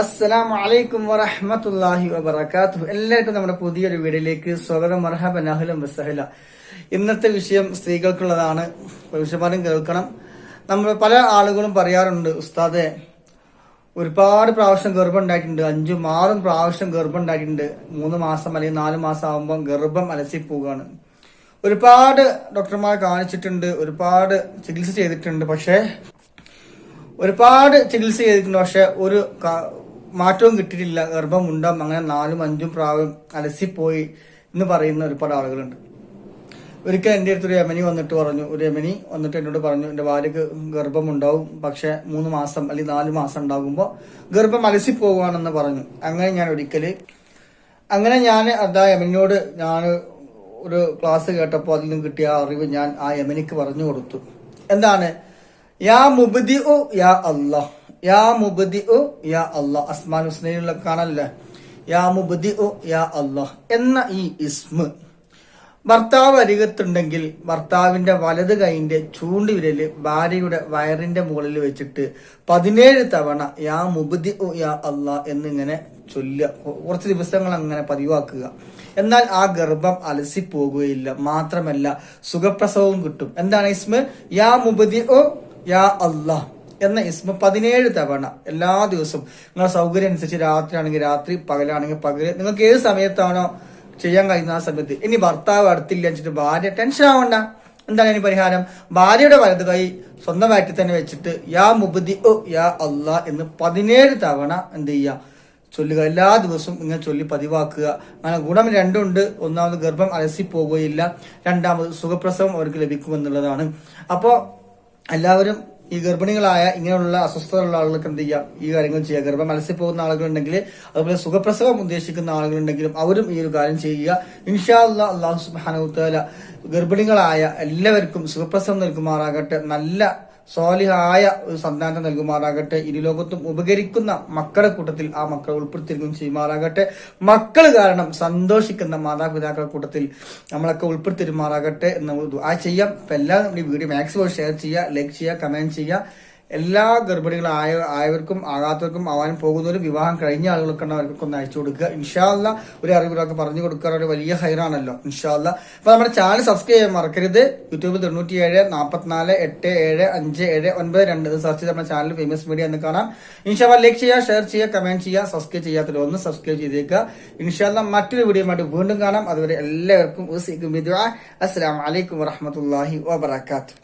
അസ്സലാം വലൈക്കും വറഹമത്തല്ലാഹി വബർക്കാത്തു എല്ലാവർക്കും നമ്മുടെ പുതിയൊരു വീഡിയോയിലേക്ക് സ്വാഗതം. മർഹബൻ അഹ്ലം വസഹല. ഇന്നത്തെ വിഷയം സ്ത്രീകൾക്കുള്ളതാണ്. പുരുഷന്മാരും കേൾക്കണം. നമ്മൾ പല ആളുകളും പറയാറുണ്ട് ഉസ്താദെ ഒരുപാട് പ്രാവശ്യം ഗർഭം ഉണ്ടായിട്ടുണ്ട് അഞ്ചും ആറും പ്രാവശ്യം ഗർഭം ഉണ്ടായിട്ടുണ്ട് മൂന്ന് മാസം അല്ലെങ്കിൽ നാല് മാസം ആകുമ്പോൾ ഗർഭം അലസി പോവുകയാണ്. ഒരുപാട് ഡോക്ടർമാർ കാണിച്ചിട്ടുണ്ട് ഒരുപാട് ചികിത്സ ചെയ്തിട്ടുണ്ട്. പക്ഷേ ഒരുപാട് ചികിത്സ ചെയ്തിട്ടുണ്ട്. പക്ഷെ ഒരു മാറ്റവും കിട്ടിയിട്ടില്ല. ഗർഭം ഉണ്ടാകും അങ്ങനെ നാലും അഞ്ചും പ്രാവം അലസിപ്പോയി എന്ന് പറയുന്ന ഒരുപാട് ആളുകളുണ്ട്. ഒരിക്കൽ എന്റെ അടുത്ത് ഒരു യമനി വന്നിട്ട് പറഞ്ഞു ഒരു യമനി വന്നിട്ട് എന്നോട് പറഞ്ഞു എന്റെ ഭാര്യക്ക് ഗർഭം ഉണ്ടാവും പക്ഷെ മൂന്ന് മാസം അല്ലെങ്കിൽ നാല് മാസം ഉണ്ടാകുമ്പോൾ ഗർഭം അലസിപ്പോവുകയാണെന്ന് പറഞ്ഞു. അങ്ങനെ ഞാൻ ഒരിക്കൽ അങ്ങനെ ഞാൻ അതാ യമനിയോട് ഞാൻ ഒരു ക്ലാസ് കേട്ടപ്പോൾ അതിൽ നിന്ന് കിട്ടിയ അറിവ് ഞാൻ ആ യമനിക്ക് പറഞ്ഞു കൊടുത്തു. എന്താണ്? യാ മുബദി ഓ യാ അല്ലാ യാ മുബദി ഉ യാ അള്ളാഹ് അസ്മാൻ ഹുസ്നയിലുള്ള കാണല്ലേ? യാ മുബദി ഉ യാ അള്ളാഹ് എന്ന ഈ ഇസ്മ. ഭർത്താവ് അരികത്തുണ്ടെങ്കിൽ ഭർത്താവിന്റെ വലത് കൈന്റെ ചൂണ്ടുവിരൽ ഭാര്യയുടെ വയറിന്റെ മുകളിൽ വെച്ചിട്ട് പതിനേഴ് തവണ യാ മുബദി യാ അല്ലാ എന്നിങ്ങനെ ചൊല്ലുക. കുറച്ച് ദിവസങ്ങൾ അങ്ങനെ പതിവാക്കുക. എന്നാൽ ആ ഗർഭം അലസി പോകുകയില്ല മാത്രമല്ല സുഖപ്രസവവും കിട്ടും. എന്താണ് ഇസ്മ? യാ മുബദി യാ അല്ലാ എന്ന ഇസ്മ പതിനേഴ് തവണ എല്ലാ ദിവസവും. നിങ്ങളുടെ സൗകര്യം അനുസരിച്ച് രാത്രി ആണെങ്കിൽ രാത്രി പകലാണെങ്കിൽ പകൽ. നിങ്ങൾക്ക് ഏത് സമയത്താണോ ചെയ്യാൻ കഴിയുന്ന ആ സമയത്ത്. ഇനി ഭർത്താവ് അടുത്തില്ല വെച്ചിട്ട് ഭാര്യ ടെൻഷൻ ആവണ്ട. എന്താണ് ഇനി പരിഹാരം? ഭാര്യയുടെ വലത് കൈ സ്വന്തം വയറ്റിൽ തന്നെ വെച്ചിട്ട് യാ മുബദി ഒ യാ അല്ലാ എന്ന് പതിനേഴ് തവണ എന്ത് ചെയ്യുക? ചൊല്ലുക. എല്ലാ ദിവസവും ഇങ്ങനെ ചൊല്ലി പതിവാക്കുക. അങ്ങനെ ഗുണം രണ്ടുണ്ട്. ഒന്നാമത് ഗർഭം അലസി പോകുകയില്ല രണ്ടാമത് സുഖപ്രസവം അവർക്ക് ലഭിക്കുമെന്നുള്ളതാണ്. അപ്പോൾ എല്ലാവരും ഈ ഗർഭിണികളായ ഇങ്ങനെയുള്ള അസ്വസ്ഥതയുള്ള ആളുകൾക്ക് എന്ത് ചെയ്യാം? ഈ കാര്യങ്ങൾ ചെയ്യുക ഗർഭം മത്സ്യം പോകുന്ന ആളുകളുണ്ടെങ്കിൽ അതുപോലെ സുഖപ്രസവം ഉദ്ദേശിക്കുന്ന ആളുകളുണ്ടെങ്കിലും അവരും ഈ ഒരു കാര്യം ചെയ്യുക. ഇൻഷാ അല്ലാ അള്ളാഹു സുബാനുത്തല ഗർഭിണികളായ എല്ലാവർക്കും സുഖപ്രസവം നൽകുമാറാകട്ടെ. നല്ല സ്വാലിഹായ ഒരു സന്താനം നൽകുമാറാകട്ടെ. ഇരുലോകത്തും ഉപകരിക്കുന്ന മക്കളുടെ കൂട്ടത്തിൽ ആ മക്കളെ ഉൾപ്പെടുത്തിയിരിക്കുകയും ചെയ്യുമാറാകട്ടെ. മക്കൾ കാരണം സന്തോഷിക്കുന്ന മാതാപിതാക്കളുടെ കൂട്ടത്തിൽ നമ്മളൊക്കെ ഉൾപ്പെടുത്തിരുമാറാകട്ടെ എന്ന് ആ ചെയ്യാം. എല്ലാം നമ്മുടെ വീഡിയോ മാക്സിമം ഷെയർ ചെയ്യുക ലൈക്ക് ചെയ്യുക കമന്റ് ചെയ്യുക. എല്ലാ ഗർഭിണികളായ ആയവർക്കും ആകാത്തവർക്കും ആവാനും പോകുന്നവരും വിവാഹം കഴിഞ്ഞ ആളുകൾക്ക് അവർക്കൊക്കെ ഒന്ന് അയച്ചു കൊടുക്കുക. ഇൻഷാല്ല ഒരു അറിവുകളൊക്കെ പറഞ്ഞു കൊടുക്കുക ഒരു വലിയ ഹൈറാണല്ലോ ഇൻഷാല്ല അപ്പൊ നമ്മുടെ ചാനൽ സബ്സ്ക്രൈബ് ചെയ്യാൻ മറക്കരുത്. യൂട്യൂബ് തൊണ്ണൂറ്റി ഏഴ് നാൽപ്പത്തിനാല് എട്ട് ഏഴ് അഞ്ച് ഏഴ് ഒൻപത് രണ്ട് ഇത് സെർച്ച് ചെയ്ത് നമ്മുടെ ചാനൽ ഫേമസ് മീഡിയ എന്ന് കാണാം. ഇൻഷാല്ല ലൈക്ക് ചെയ്യുക ഷെയർ ചെയ്യുക കമന്റ് ചെയ്യുക സബ്സ്ക്രൈബ് ചെയ്യാത്തവർ ഒന്ന് സബ്സ്ക്രൈബ് ചെയ്തേക്കുക. ഇൻഷാല്ല മറ്റൊരു വീഡിയോ ആയിട്ട് വീണ്ടും കാണാം. അതുവരെ എല്ലാവർക്കും അസ്സാം വലൈക്കും വറഹമത്തല്ലാഹി വാബർക്കാത്തു